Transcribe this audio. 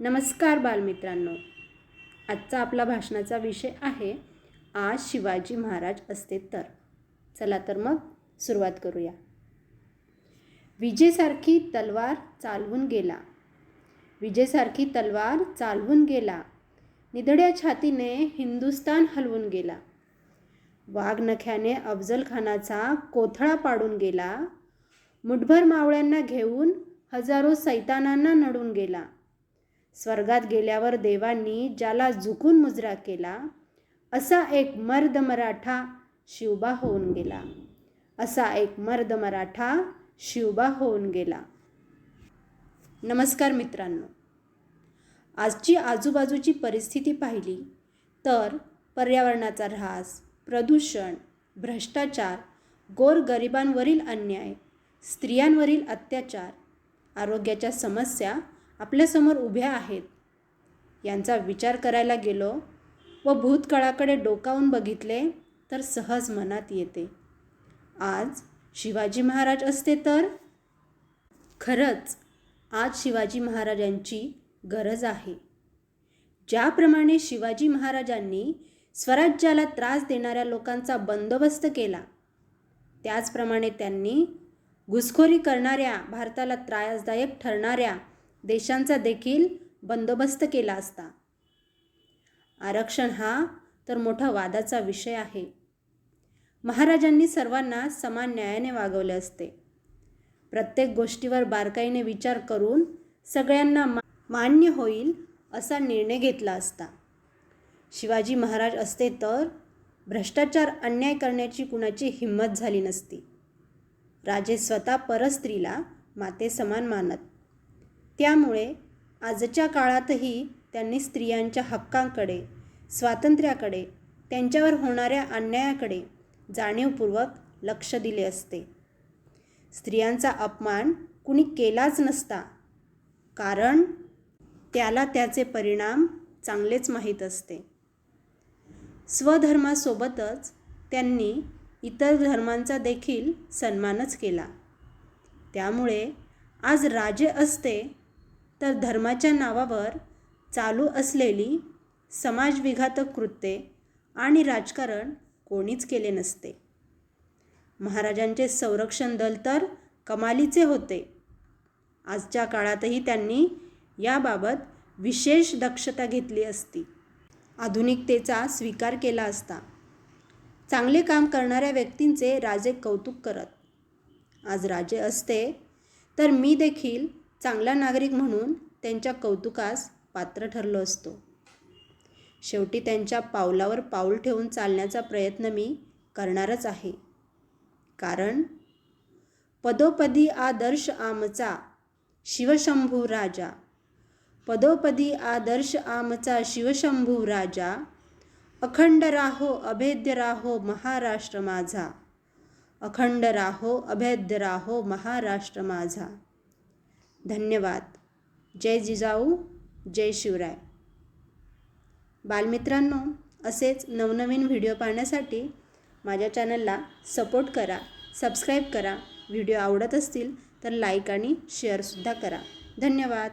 नमस्कार बालमित्रांनो. आजचा आपला भाषणाचा विषय आहे आज शिवाजी महाराज असते तर. चला तर मग सुरुवात करूया. विजेसारखी तलवार चालवून गेला. विजेसारखी तलवार चालवून गेला. निधड्या छातीने हिंदुस्तान हलवून गेला. वाघनख्याने अफजल खानाचा कोथळा पाडून गेला. मुठभर मावळ्यांना घेऊन हजारो सैतानांना नडून गेला. स्वर्गात गेल्यावर देवांनी ज्याला झुकून मुजरा केला असा एक मर्द मराठा शिवबा होऊन गेला. असा एक मर्द मराठा शिवबा होऊन गेला. नमस्कार मित्रांनो. आजची आजूबाजूची परिस्थिती पाहिली तर पर्यावरणाचा ऱ्हास प्रदूषण भ्रष्टाचार गोरगरिबांवरील अन्याय स्त्रियांवरील अत्याचार आरोग्याच्या समस्या आपल्यासमोर उभ्या आहेत. यांचा विचार करायला गेलो व भूतकाळाकडे डोकावून बघितले तर सहज मनात येते. आज शिवाजी महाराज असते तर? खरंच आज शिवाजी महाराजांची गरज आहे. ज्याप्रमाणे शिवाजी महाराजांनी स्वराज्याला त्रास देणाऱ्या लोकांचा बंदोबस्त केला त्याचप्रमाणे त्यांनी घुसखोरी करणाऱ्या भारताला त्रासदायक ठरणाऱ्या देशांचा देखील बंदोबस्त केला असता. आरक्षण हा तर मोठा वादाचा विषय आहे. महाराजांनी सर्वांना समान न्यायाने वागवले असते. प्रत्येक गोष्टीवर बारकाईने विचार करून सगळ्यांना मा मान्य होईल असा निर्णय घेतला असता. शिवाजी महाराज असते तर भ्रष्टाचार अन्याय करण्याची कुणाची हिंमत झाली नसती. राजे स्वतः परस्त्रीला माते समान मानत त्यामुळे आजच्या काळातही त्यांनी स्त्रियांच्या हक्कांकडे स्वातंत्र्याकडे त्यांच्यावर होणाऱ्या अन्यायाकडे जाणीवपूर्वक लक्ष दिले असते. स्त्रियांचा अपमान कुणी केलाच नसता कारण त्याला त्याचे परिणाम चांगलेच माहीत असते. स्वधर्मासोबतच त्यांनी इतर धर्मांचा देखील सन्मानच केला. त्यामुळे आज राजे असते तर धर्माच्या नावावर चालू असलेली समाजविघातक कृत्ये आणि राजकारण कोणीच केले नसते. महाराजांचे संरक्षण दल तर कमालीचे होते. आजच्या काळातही त्यांनी याबाबत विशेष दक्षता घेतली असती. आधुनिकतेचा स्वीकार केला असता. चांगले काम करणाऱ्या व्यक्तींचे राजे कौतुक करत. आज राजे असते तर मी देखील चांगला नागरिक म्हणून त्यांच्या कौतुकास पात्र ठरलो असतो. शेवटी त्यांच्या पावलावर पाऊल ठेवून चालण्याचा प्रयत्न मी करणारच आहे. कारण पदोपदी आदर्श आमचा शिवशंभू राजा. पदोपदी आदर्श आमचा शिवशंभू राजा. अखंड राहो अभेद्य राहो महाराष्ट्र माझा. अखंड राहो अभेद्य राहो महाराष्ट्र माझा. धन्यवाद. जय जिजाऊ जय शिवराय. बालमित्रांनो असेच नवनवीन व्हिडिओ पाहण्यासाठी माझ्या चॅनलला सपोर्ट करा सबस्क्राईब करा. व्हिडिओ आवडत असतील तर लाईक आणि शेअरसुद्धा करा. धन्यवाद.